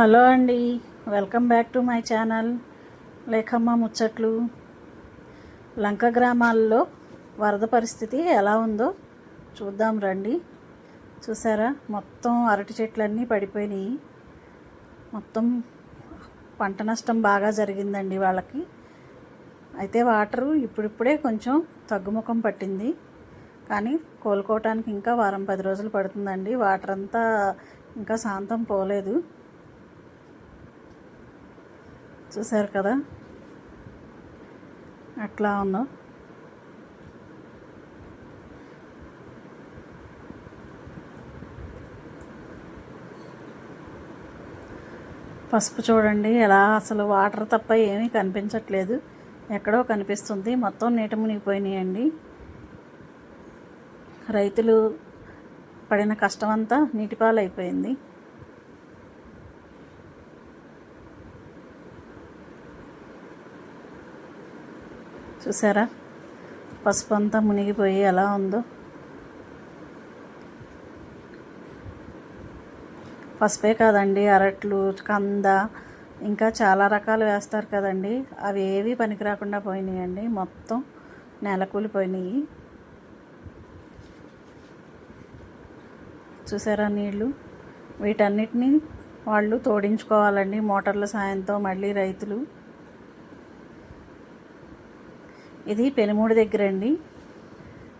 Hello అండి. Welcome back to my channel Lekhamma ముచ్చట్లు. లంక గ్రామాల్లో వరద పరిస్థితి ఎలా ఉందో చూద్దాం రండి. చూసారా? మొత్తం అరటి చెట్లన్నీ పడిపోయినాయి. మొత్తం పంట నష్టం బాగా జరిగిందండి వాళ్ళకి. అయితే వాటరు ఇప్పుడిప్పుడే కొంచెం తగ్గుముఖం పట్టింది. కానీ కోలుకోవటానికి ఇంకా వారం పది రోజులు పడుతుందండి. వాటర్ అంతా ఇంకా శాంతం పోలేదు. చూసారు కదా? అట్లా ఉందో? పసుపు చూడండి ఎలా అసలు వాటర్ తప్ప ఏమీ కనిపించట్లేదు. ఎక్కడో కనిపిస్తుంది. మొత్తం నీట మునిగిపోయినాయండి. రైతులు పడిన కష్టం అంతా నీటిపాలైపోయింది. చూసారా? పసుపు అంతా మునిగిపోయి ఎలా ఉందో. పసుపే కాదండి అరట్లు కంద ఇంకా చాలా రకాలు వేస్తారు కదండి. అవి ఏవి పనికి రాకుండా పోయినాయండి. మొత్తం నెలకూలిపోయినాయి. చూసారా నీళ్ళు వీటన్నిటిని వాళ్ళు తోడించుకోవాలండి. మోటార్ల సాయంతో మళ్ళీ రైతులు ఇది పెనుమూడి దగ్గర అండి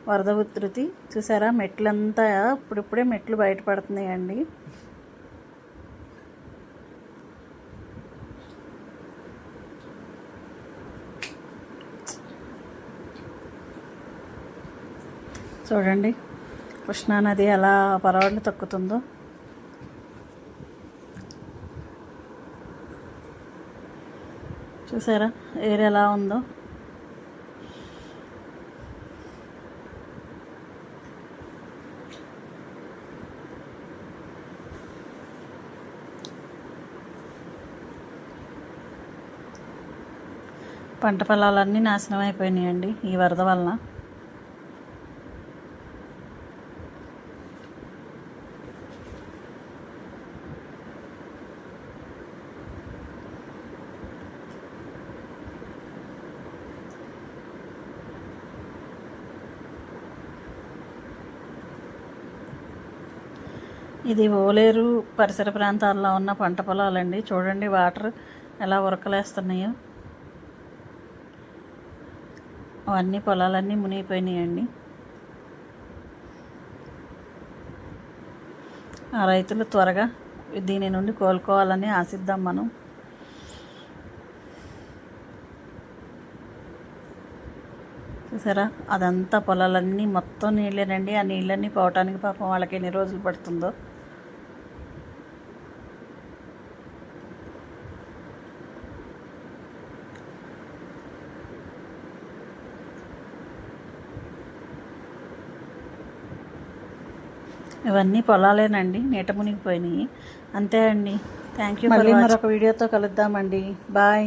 వరద ఉధృతి. చూసారా? మెట్లంతా ఇప్పుడిప్పుడే మెట్లు బయటపడుతున్నాయండి. చూడండి. కృష్ణానది ఎలా పరవళ్ళు తక్కుతుందో. చూసారా? ఏరు ఎలా ఉందో. పంట పొలాలన్నీ నాశనం అయిపోయినాయండి ఈ వరద వలన. ఇది ఓలేరు పరిసర ప్రాంతాల్లో ఉన్న పంట పొలాలండి. చూడండి వాటర్ ఎలా ఉరకలేస్తున్నాయో. అవన్నీ పొలాలన్నీ మునిగిపోయినాయండి. ఆ రైతులు త్వరగా దీని నుండి కోలుకోవాలని ఆశిద్దాం మనం. చూసారా? అదంతా పొలాలన్నీ మొత్తం నీళ్ళేనండి ఆ నీళ్ళన్నీ పోవటానికి పాపం వాళ్ళకి ఎన్ని రోజులు పడుతుందో. ఇవన్నీ పొలాలేనండి నీట మునిగిపోయినాయి. అంతే అండి. థ్యాంక్ యూ మళ్ళీ మరొక వీడియోతో కలుద్దామండి. బాయ్